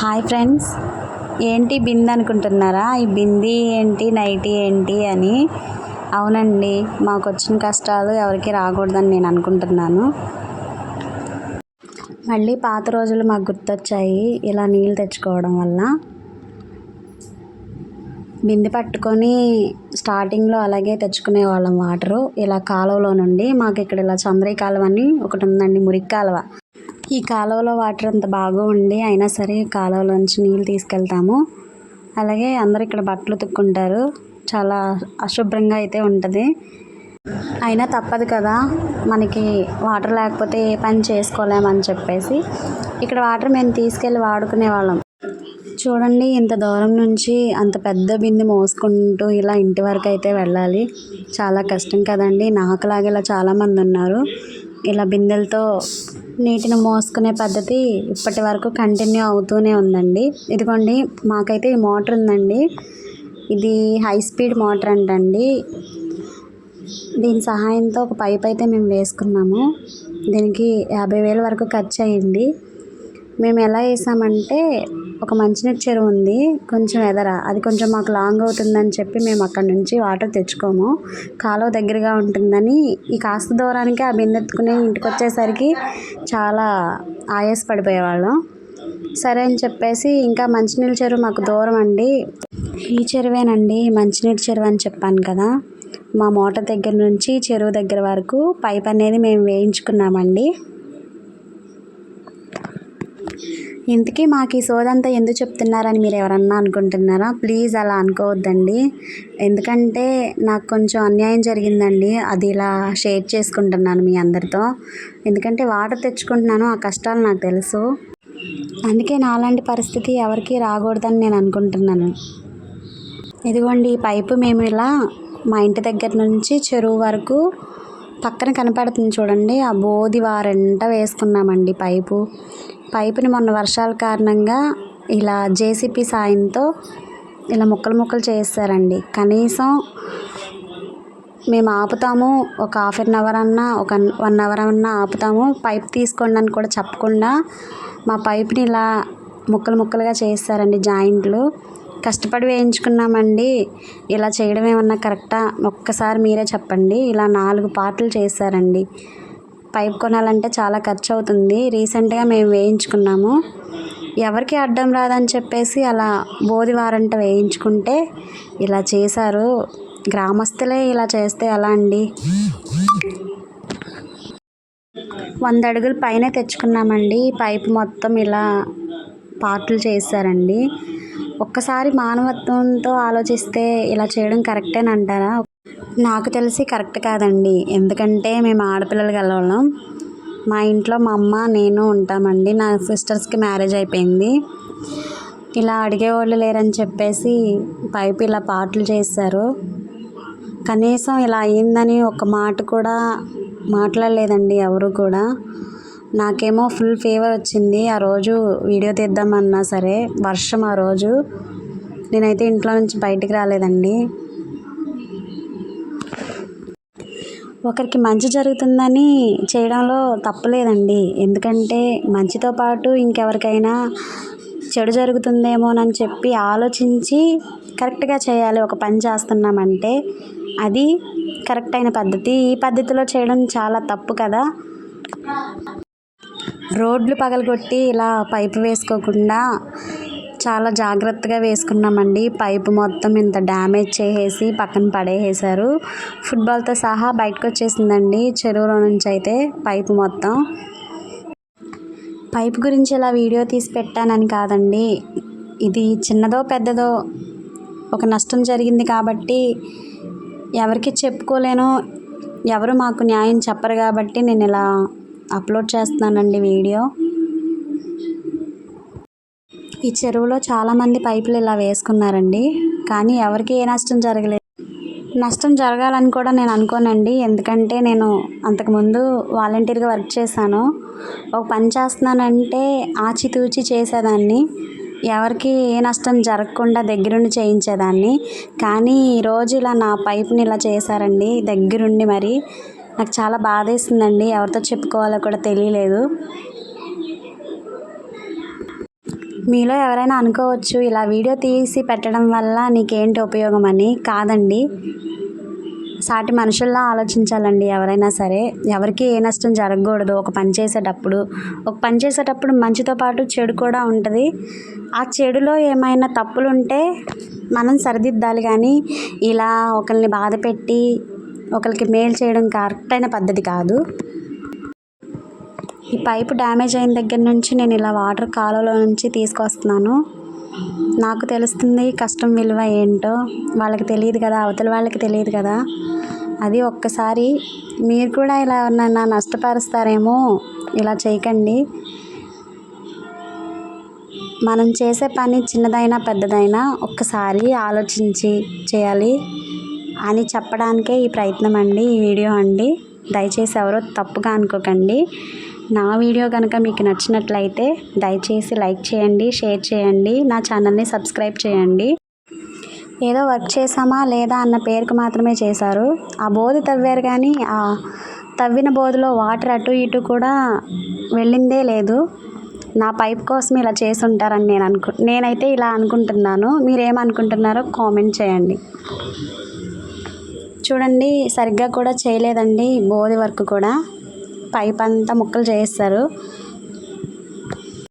Hi friends. ఏంటి బింది అనుకుంటున్నారా? ఈ బింది ఏంటి నైటీ ఏంటి అని. అవునండి మాకు వచ్చిన కష్టాలు ఎవరికి రాకూడదని నేను అనుకుంటున్నాను. మళ్ళీ పాత రోజులు మాకు గుర్తొచ్చాయి ఇలా నీళ్ళు తెచ్చుకోవడం వల్ల. బిందె పట్టుకొని స్టార్టింగ్లో అలాగే తెచ్చుకునే వాళ్ళం వాటరు. ఇలా కాలువలో నుండి మాకు ఇక్కడ ఇలా చంద్రీ కాలువ అని ఒకటి ఉందండి మురికి కాలువ. ఈ కాలువలో వాటర్ అంత బాగా ఉండి అయినా సరే కాలువలోంచి నీళ్ళు తీసుకెళ్తాము. అలాగే అందరు ఇక్కడ బట్టలు ఉతుక్కుంటారు. చాలా అశుభ్రంగా అయితే ఉంటుంది. అయినా తప్పదు కదా మనకి వాటర్ లేకపోతే ఏ పని చేసుకోలేమని చెప్పేసి. ఇక్కడ వాటర్ మేము తీసుకెళ్ళి వాడుకునే వాళ్ళం. చూడండి ఇంత దూరం నుంచి అంత పెద్ద బిందె మోసుకుంటూ ఇలా ఇంటి వరకు అయితే వెళ్ళాలి. చాలా కష్టం కదండి. నాకులాగా ఇలా చాలామంది ఉన్నారు. ఇలా బిందెలతో నీటిని మోసుకునే పద్ధతి ఇప్పటి వరకు కంటిన్యూ అవుతూనే ఉందండి. ఇదిగోండి మాకైతే ఈ మోటార్ ఉందండి. ఇది హై స్పీడ్ మోటార్ అంటండి. దీని సహాయంతో ఒక పైప్ అయితే మేము వేసుకున్నాము. దీనికి యాభై వేల వరకు ఖర్చు అయ్యింది మేము ఎలా వేసామంటే ఒక మంచినీటి చెరువు ఉంది. కొంచెం ఎదర. అది కొంచెం మాకు లాంగ్ అవుతుందని చెప్పి మేము అక్కడ నుంచి వాటర్ తెచ్చుకోము. కాలువ దగ్గరగా ఉంటుందని ఈ కాస్త దూరానికి ఆ బిందెత్తుకునే ఇంటికి వచ్చేసరికి చాలా ఆయాస పడిపోయేవాళ్ళం. సరే అని చెప్పేసి ఇంకా మంచినీళ్ళ చెరువు మాకు దూరం అండి. ఈ చెరువేనండి. మంచినీటి చెరువు అని చెప్పాను కదా. మా మోటార్ దగ్గర నుంచి చెరువు దగ్గర వరకు పైప్ అనేది మేము వేయించుకున్నామండి. ఇంతకీ మాకు ఈ సోదంతా ఎందుకు చెప్తున్నారని మీరు ఎవరన్నా అనుకుంటున్నారా? ప్లీజ్ అలా అనుకోవద్దండి. ఎందుకంటే నాకు కొంచెం అన్యాయం జరిగిందండి. అది ఇలా షేర్ చేసుకుంటున్నాను మీ అందరితో. ఎందుకంటే వాటర్ తెచ్చుకుంటున్నాను ఆ కష్టాలు నాకు తెలుసు. అందుకే నాలాంటి పరిస్థితి ఎవరికి రాకూడదని నేను అనుకుంటున్నాను. ఇదిగోండి ఈ పైపు మేము ఇలా మా ఇంటి దగ్గర నుంచి చెరువు వరకు పక్కన కనపడుతుంది చూడండి. ఆ బోది వారంట వేసుకున్నామండి పైపు. పైపుని మొన్న వర్షాల కారణంగా ఇలా జేసీపీ సాయంతో ఇలా ముక్కలు ముక్కలు చేస్తారండి. కనీసం మేము ఆపుతాము ఒక హాఫ్ అన్ అవర్ అన్నా ఒక వన్ అవర్ అన్నా ఆపుతాము. పైప్ తీసుకోండి అని కూడా చెప్పకుండా మా పైప్ని ఇలా ముక్కలు ముక్కలుగా చేస్తారండి జాయింట్లు. కష్టపడి వేయించుకున్నామండి. ఇలా చేయడం ఏమన్నా కరెక్టా? ఒక్కసారి మీరే చెప్పండి. ఇలా నాలుగు పార్ట్లు చేశారండి పైప్ కొనాలంటే చాలా ఖర్చు అవుతుంది రీసెంట్గా మేము వేయించుకున్నాము. ఎవరికి అడ్డం రాదని చెప్పేసి అలా బోది వారంట వేయించుకుంటే ఇలా చేశారు. గ్రామస్తులే ఇలా చేస్తే ఎలా అండి? వంద అడుగుల పైన తెచ్చుకున్నామండి. పైపు మొత్తం ఇలా పార్ట్లు చేశారండి. ఒక్కసారి మానవత్వంతో ఆలోచిస్తే ఇలా చేయడం కరెక్టేనంటారా? నాకు తెలిసి కరెక్ట్ కాదండి. ఎందుకంటే మేము ఆడపిల్లలు గలవాళ్ళం మా ఇంట్లో మా అమ్మ నేను ఉంటామండి. నా సిస్టర్స్కి మ్యారేజ్ అయిపోయింది. ఇలా అడిగేవాళ్ళు లేరని చెప్పేసి పైపు ఇలా పాటలు చేశారు. కనీసం ఇలా అయ్యిందని ఒక మాట కూడా మాట్లాడలేదండి ఎవరు కూడా. నాకేమో ఫుల్ ఫీవర్ వచ్చింది. ఆ రోజు వీడియో తీద్దామన్నా సరే వర్షం ఆ రోజు. నేనైతే ఇంట్లో నుంచి బయటికి రాలేదండి. ఒకరికి మంచి జరుగుతుందని చేయడంలో తప్పులేదండి. ఎందుకంటే మంచితో పాటు ఇంకెవరికైనా చెడు జరుగుతుందేమోనని చెప్పి ఆలోచించి కరెక్ట్గా చేయాలి ఒక పని చేస్తున్నామంటే అది కరెక్ట్ అయిన పద్ధతి. ఈ పద్ధతిలో చేయడం చాలా తప్పు కదా. రోడ్లు పగలగొట్టి ఇలా పైపు వేసుకోకుండా చాలా జాగ్రత్తగా వేసుకున్నామండి. పైపు మొత్తం ఇంత డ్యామేజ్ చేసేసి పక్కన పడేసారు ఫుట్బాల్తో సహా బయటకు వచ్చేసిందండి చెరువులో నుంచి అయితే పైపు మొత్తం. పైపు గురించి ఇలా వీడియో తీసి పెట్టానని కాదండి. ఇది చిన్నదో పెద్దదో ఒక నష్టం జరిగింది కాబట్టి ఎవరికి చెప్పుకోలేను ఎవరు మాకు న్యాయం చెప్పరు కాబట్టి నేను ఇలా అప్లోడ్ చేస్తున్నానండి వీడియో. ఈ చెరువులో చాలామంది పైపులు ఇలా వేసుకున్నారండి. కానీ ఎవరికి ఏ నష్టం జరగలేదు. నష్టం జరగాలని కూడా నేను అనుకోనండి. ఎందుకంటే నేను అంతకుముందు వాలంటీర్గా వర్క్ చేశాను. ఒక పని చేస్తున్నానంటే ఆచితూచి చేసేదాన్ని. ఎవరికి ఏ నష్టం జరగకుండా దగ్గరుండి చేయించేదాన్ని. కానీ ఈరోజు ఇలా నా పైపుని ఇలా చేశారండి. దగ్గరుండి మరి. నాకు చాలా బాధేసిందండి. ఎవరితో చెప్పుకోవాలో కూడా తెలియలేదు. మీలో ఎవరైనా అనుకోవచ్చు ఇలా వీడియో తీసి పెట్టడం వల్ల నీకేంటి ఉపయోగం అని. కాదండి. సాటి మనుషుల్లా ఆలోచించాలండి ఎవరైనా సరే. ఎవరికి ఏ నష్టం జరగకూడదు. ఒక పని చేసేటప్పుడు ఒక పని చేసేటప్పుడు మంచితో పాటు చెడు కూడా ఉంటుంది. ఆ చెడులో ఏమైనా తప్పులు ఉంటే మనం సరిదిద్దాలి కానీ ఇలా ఒకరిని బాధ పెట్టి ఒకరికి మేలు చేయడం కరెక్ట్ అయిన పద్ధతి కాదు. ఈ పైపు డ్యామేజ్ అయిన దగ్గర నుంచి నేను ఇలా వాటర్ కాలువలో నుంచి తీసుకొస్తున్నాను. నాకు తెలుస్తుంది కష్టం విలువ ఏంటో. వాళ్ళకి తెలియదు కదా అవతల వాళ్ళకి తెలియదు కదా. అది ఒక్కసారి మీరు కూడా ఇలా నన్ను నష్టపరుస్తారేమో ఇలా చేయకండి. మనం చేసే పని చిన్నదైనా పెద్దదైనా ఒక్కసారి ఆలోచించి చేయాలి అని చెప్పడానికే ఈ ప్రయత్నం అండి ఈ వీడియో అండి. దయచేసి ఎవరో తప్పుగా అనుకోకండి. నా వీడియో కనుక మీకు నచ్చినట్లయితే దయచేసి లైక్ చేయండి షేర్ చేయండి నా ఛానల్ని సబ్స్క్రైబ్ చేయండి. ఏదో వర్క్ చేసామా లేదా అన్న పేరుకు మాత్రమే చేశారు. ఆ బోధి తవ్వారు కానీ ఆ తవ్విన బోధిలో వాటర్ అటు ఇటు కూడా వెళ్ళిందే లేదు. నా పైప్ కోసం ఇలా చేసి ఉంటారని నేను అనుకు నేనైతే ఇలా అనుకుంటున్నాను. మీరేమనుకుంటున్నారో కామెంట్ చేయండి. చూడండి సరిగ్గా కూడా చేయలేదండి బోధి వర్క్ కూడా. పైప్ అంతా ముక్కలు చేస్తారు